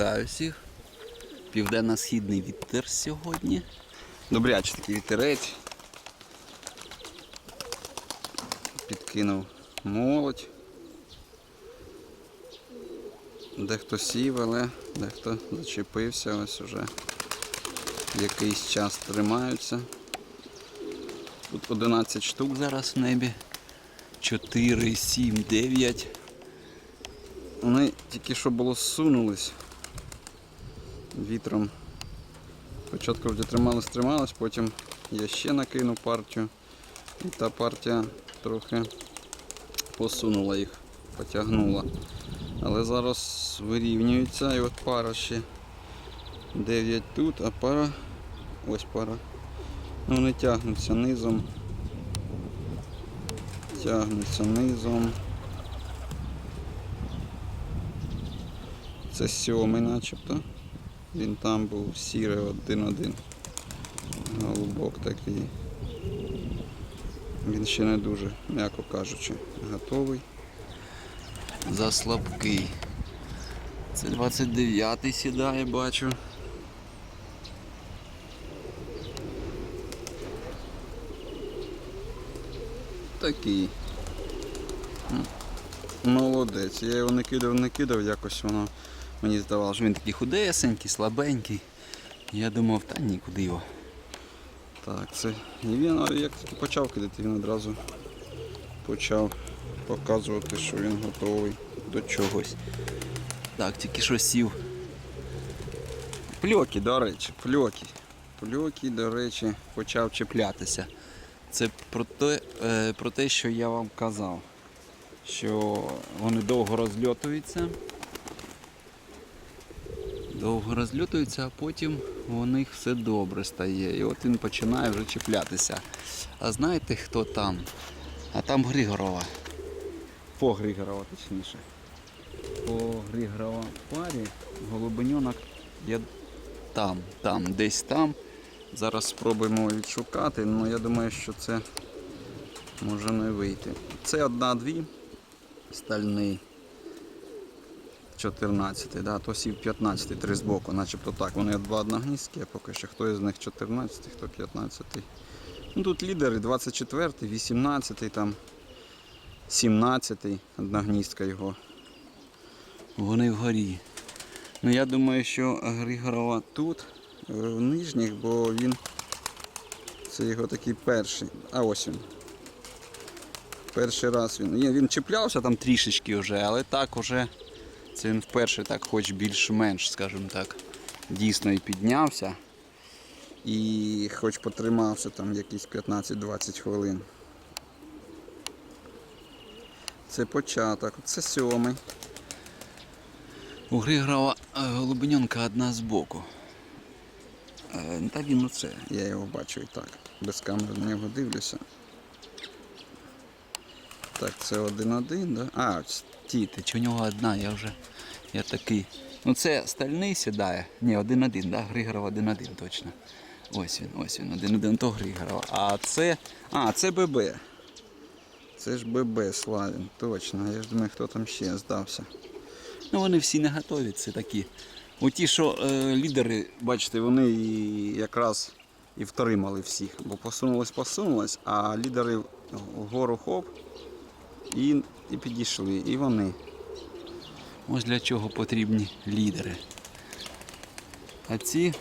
Вітаю всіх. Південно-східний вітер сьогодні. Добрячий такий вітерець. Підкинув молодь. Дехто сів, але дехто зачепився, ось уже якийсь час тримаються. Тут 11 штук зараз в небі. 4, 7, 9. Вони тільки що було зсунулись вітром. Спочатку вже тримались, тримались, потім я ще накинув партію. І та партія трохи посунула їх, потягнула. Але зараз вирівнюється і от пара ще 9 тут, а пара, ось пара. Ну вони тягнуться низом. Тягнуться низом. Це сьомий начебто. Він там був сірий один-один. Голубок такий. Він ще не дуже, м'яко кажучи, готовий. За слабкий. Це 29-й сідає, бачу. Такий. Молодець. Я його не кидав, не кидав, якось воно мені здавалося, що він такий худесенький, слабенький. Я думав, та нікуди його. Так, це. І він як тільки почав кидати, він одразу почав показувати, що він готовий до чогось. Так, тільки що сів. Пльоки, до речі, пльоки. Пльоки, до речі, почав чіплятися. Це про те, е, про те, що я вам казав, що вони довго розльотуються. Довго розльотуються, а потім у них все добре стає. І от він починає вже чіплятися. А знаєте хто там? А там Григорова. По Григорова, точніше. По Григорова парі голубеньонок є там, там, десь там. Зараз спробуємо відшукати, але я думаю, що це може не вийти. Це одна-дві стальний. 14, да, то сів 15, три збоку, начебто так. Вони два одногніздки, а поки що хто із них 14, хто 15. Ну, тут лідери 24, 18, там 17, одногніздка його. Вони вгорі. Ну я думаю, що Григорова тут, е, в нижніх, бо він це його такий перший. А ось він. Перший раз він. Він чіплявся там трішечки вже, але так уже. Це він вперше так хоч більш-менш, скажімо так, дійсно і піднявся. І хоч потримався там якісь 15-20 хвилин. Це початок, це сьомий. У Григорова е, голубеньонка одна з боку. Е, Та він оце, я його бачу і так. Без камери на нього дивлюся. Так, це один-один, да? А, ось чи у нього одна, я вже. Я такий. Ну це стальний сідає. Ні, один-один, да? Григоров один-один точно. Ось він, ось він, один-один, то Григоров. А це. А, це ББ. Це ж ББ Славін, точно. Я ж думаю, хто там ще здався. Ну вони всі не готові, це такі. У ті, що е, лідери, бачите, вони і якраз і втримали всіх, бо посунулись, посунулись, а лідери вгору хоп і, і підійшли. І вони. Ось для чого потрібні лідери. А ці,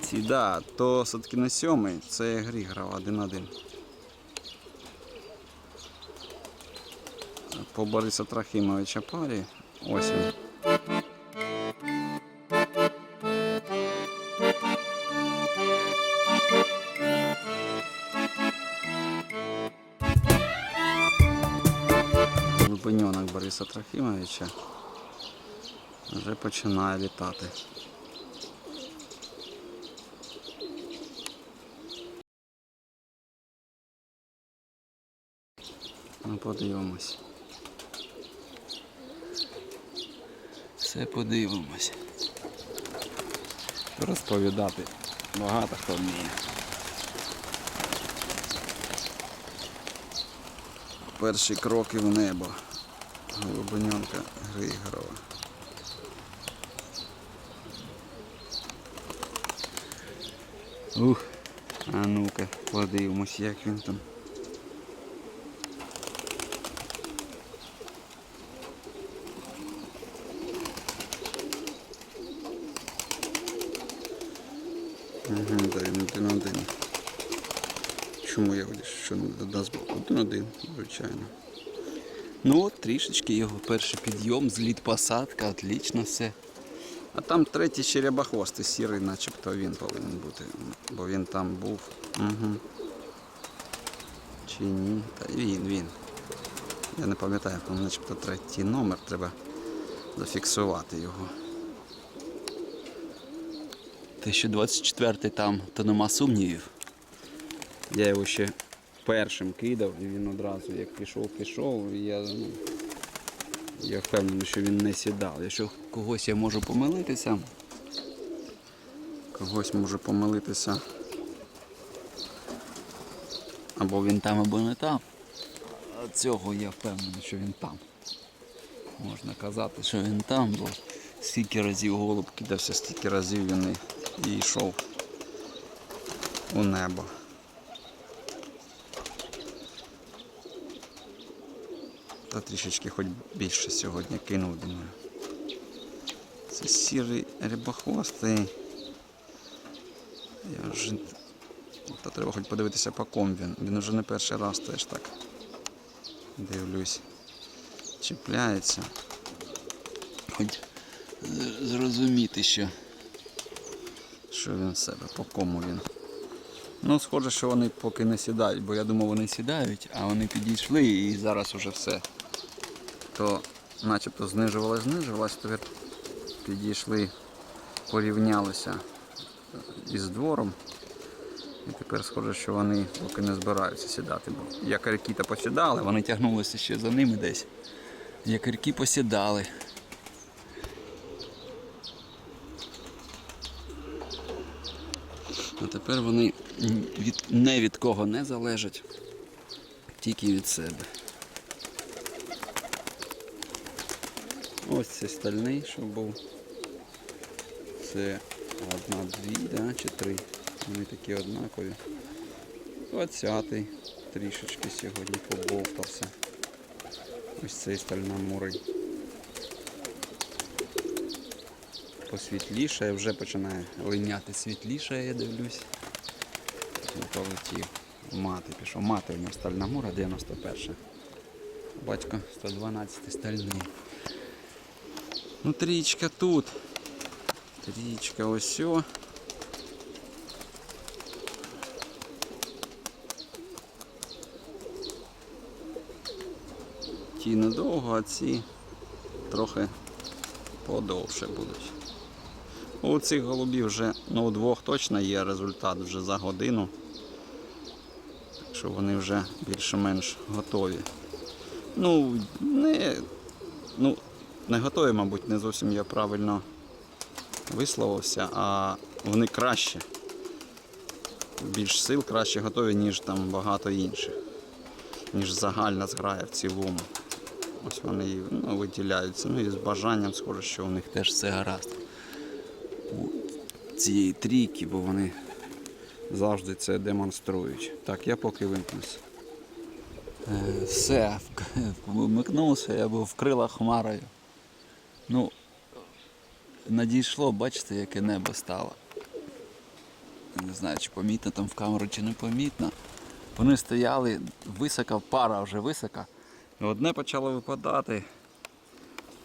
ці, да, то все-таки на сьомий, це грі грав один-один. По Бориса Трахимовича парі. Ось він. Глибиньонок вже починає літати. Ну, подивимось. Все подивимось. Розповідати багато хто вміє. Перші кроки в небо. Голубонянка Григорова. Ух, а ну-ка, подивимось, як він там. Угу, да, він один один. Чому я вирішив, що не додасть один один, звичайно. Ну от трішечки його перший підйом, зліт посадка, отлично все. А там третій черебахвостий сірий, начебто він повинен бути. Бо він там був. Угу. Чи ні? Та він, він. Я не пам'ятаю, там начебто третій номер, треба зафіксувати його. 1024 там, то нема сумнівів. Я його ще першим кидав і він одразу як пішов, пішов, і я, ну, я впевнений, що він не сідав. Якщо когось я можу помилитися, когось можу помилитися. Або він там, або не там. А цього я впевнений, що він там. Можна казати, що він там, бо стільки разів голуб кидався, стільки разів він і йшов у небо. Та трішечки хоч більше сьогодні кинув, думаю. Це сірий рябохвостий. Я вже... Та треба хоч подивитися по ком він. Він вже не перший раз теж так. Дивлюсь. Чіпляється. Хоч зрозуміти, що, що він в себе, по кому він. Ну, схоже, що вони поки не сідають, бо я думав, вони сідають, а вони підійшли і зараз уже все. То начебто знижувалось, знижувалось, тепер підійшли, порівнялися із двором. І тепер схоже, що вони поки не збираються сідати. Бо якорьки то посідали, вони тягнулися ще за ними десь. Якорьки посідали. А тепер вони від, не від кого не залежать, тільки від себе. Ось цей стальний, що був. Це одна-дві, да, чи три. Вони такі однакові. Двадцятий трішечки сьогодні побовтався. Ось цей стальномурий. Посвітліше, вже починає линяти світліше, я дивлюсь. Полетів. Мати пішов. Мати у нього стальномура 91. Батько 112 стальний. Ну, трічка тут. Трічка ось. о. Ті недовго, а ці трохи подовше будуть. У цих голубів вже ну, у двох точно є результат вже за годину. Так що вони вже більш-менш готові. Ну, не, ну, не готові, мабуть, не зовсім я правильно висловився, а вони краще. Більш сил краще готові, ніж там багато інших. Ніж загальна зграя в цілому. Ось вони ну, виділяються. Ну і з бажанням схоже, що у них теж все гаразд. У цієї трійки, бо вони завжди це демонструють. Так, я поки вимкнусь. Е, Все, вмикнувся, я був в крилах хмарою. Ну, надійшло, бачите, яке небо стало. Не знаю, чи помітно там в камеру, чи не помітно. Вони стояли високо, пара вже висока. Одне почало випадати,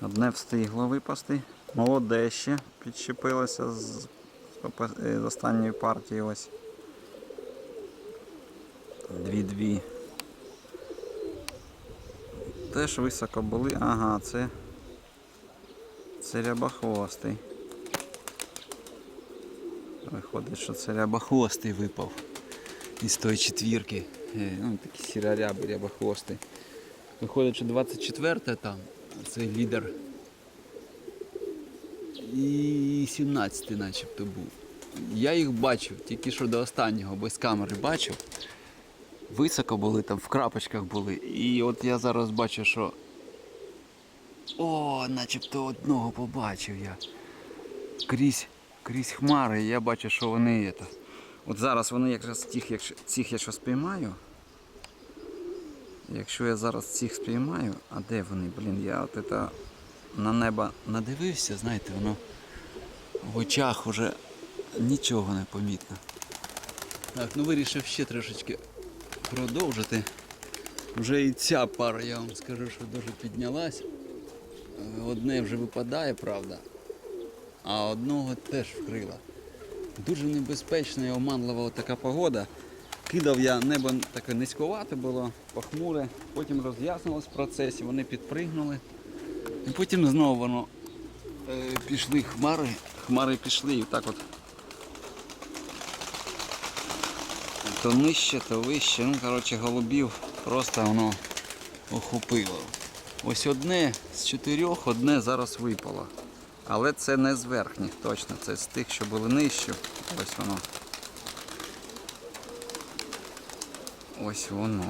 одне встигло випасти. Молоде ще підчепилося з, з е, з останньої партії ось. Дві-дві. Теж високо були. Ага, це. Це рябохвостий. Виходить, що це рябохвостий випав із тої четвірки. Е, Ну, такі сіраряби, рябохвости. Виходить, що 24 там, цей лідер. І 17 начебто був. Я їх бачив, тільки що до останнього без камери бачив. Високо були, там в крапочках були. І от я зараз бачу, що. О, начебто одного побачив я. Крізь, крізь хмари, я бачу, що вони. Это, От зараз вони якраз тих, якщо, цих я щось спіймаю. Якщо я зараз цих спіймаю, а де вони? Блін, я от это на небо надивився, знаєте, воно в очах вже нічого не помітно. Так, ну вирішив ще трошечки продовжити. Вже і ця пара, я вам скажу, що дуже піднялась. Одне вже випадає, правда, а одного теж вкрила. Дуже небезпечна і оманлива така погода. Кидав я небо таке низькувате було, похмуре, потім роз'яснилось в процесі, вони підпригнули. І потім знову воно е, пішли хмари, хмари пішли і так от. То нижче, то вище. Ну, коротше, голубів просто воно охопило. Ось одне з чотирьох, одне зараз випало. Але це не з верхніх точно, це з тих, що були нижче. Ось воно. Ось воно.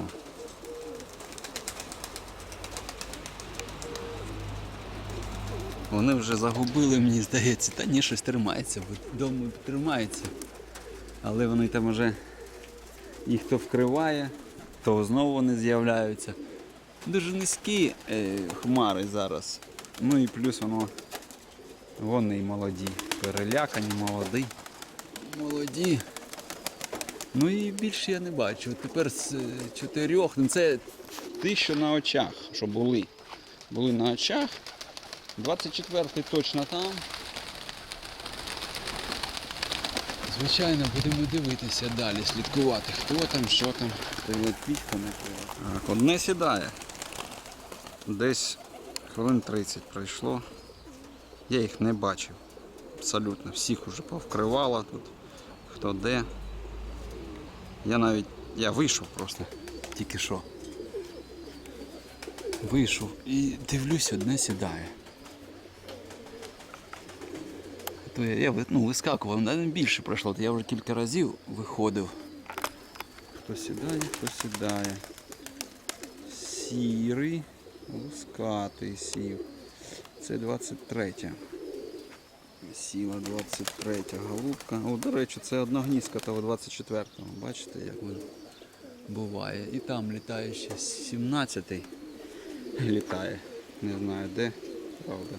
Вони вже загубили, мені здається, та ні, щось тримається, вдома тримається. Але вони там вже їх то вкриває, то знову вони з'являються. Дуже низькі е, хмари зараз. Ну і плюс воно вони молоді. Перелякані, молоді. Молоді. Ну і більше я не бачу. От Тепер з е, чотирьох. Ну це ті, що на очах, що були. Були на очах. 24-й точно там. Звичайно, будемо дивитися далі, слідкувати, хто там, що там, прилетить, хто не прилетить. Так, одне сідає. Десь хвилин 30 пройшло. Я їх не бачив. Абсолютно. Всіх уже повкривало тут. Хто де. Я навіть. Я вийшов просто. Тільки що. Вийшов і дивлюсь, одне сідає. То я, я ну, вискакував, навіть більше пройшло, то я вже кілька разів виходив. Хто сідає, хто сідає. Сірий, лускатий сів. Це 23. Сіла 23 голубка. О, до речі, це одногнізка того 24-го. Бачите, як він буває. І там літає ще 17-й. Літає. Не знаю де, правда.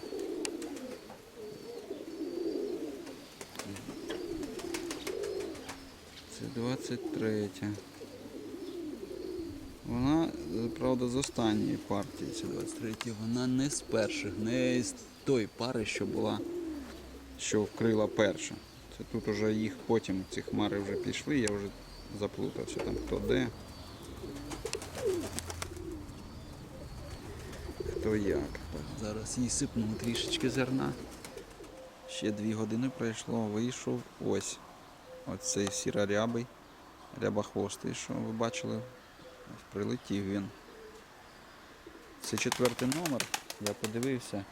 Це 23. Вона, е, правда, з останньої партії, це 23. Вона не з перших, не з тої пари, що була, що вкрила перша. Це тут уже їх потім, ці хмари вже пішли, я вже заплутався там хто де. Хто як. Так, зараз їй сипнув трішечки зерна. Ще дві години пройшло, вийшов ось. Оцей сірорябий, рябохвостий, що ви бачили, прилетів він. Це четвертий номер, я подивився.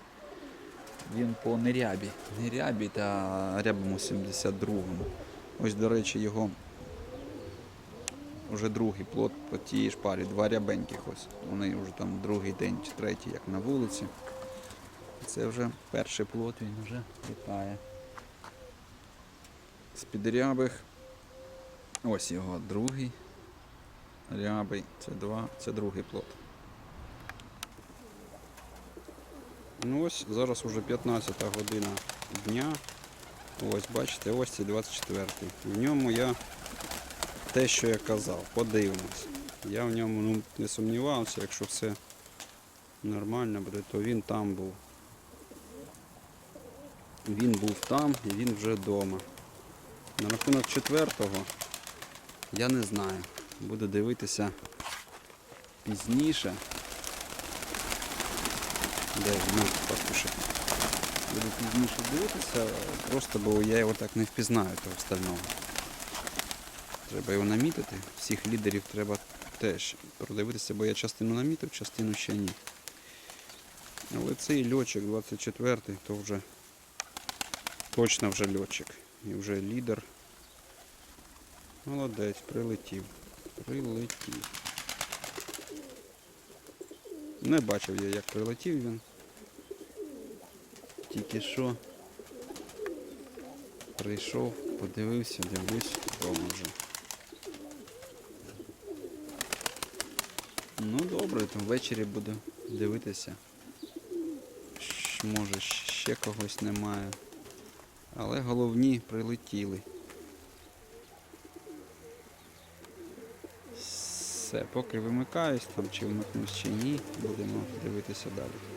Він по нерябі. Нерябі та рябому 72-му. Ось, до речі, його вже другий плод по тій ж парі, два рябеньких ось. Вони вже там другий день чи третій, як на вулиці. Це вже перший плод, він вже літає. З підрябих. Ось його другий. Рябий. Це два, це другий плод. Ну ось зараз вже 15 година дня. Ось, бачите, ось це 24-й. В ньому я те, що я казав, подивимось. Я в ньому ну, не сумнівався, якщо все нормально буде, то він там був. Він був там і він вже вдома. На рахунок четвертого я не знаю. Буду дивитися пізніше. Де ну, папуша. Буду пізніше дивитися, просто бо я його так не впізнаю того стального. Треба його намітити. Всіх лідерів треба теж продивитися, бо я частину намітив, частину ще ні. Але цей льотчик 24-й, то вже точно вже льотчик. І вже лідер. Молодець, прилетів. Прилетів. Не бачив я, як прилетів він. Тільки що прийшов, подивився, дивлюсь, вдома вже. Ну добре, там ввечері буду дивитися. Може ще когось немає. Але головні прилетіли. Все, поки вимикаюсь там, чи вмикнусь чи ні, будемо дивитися далі.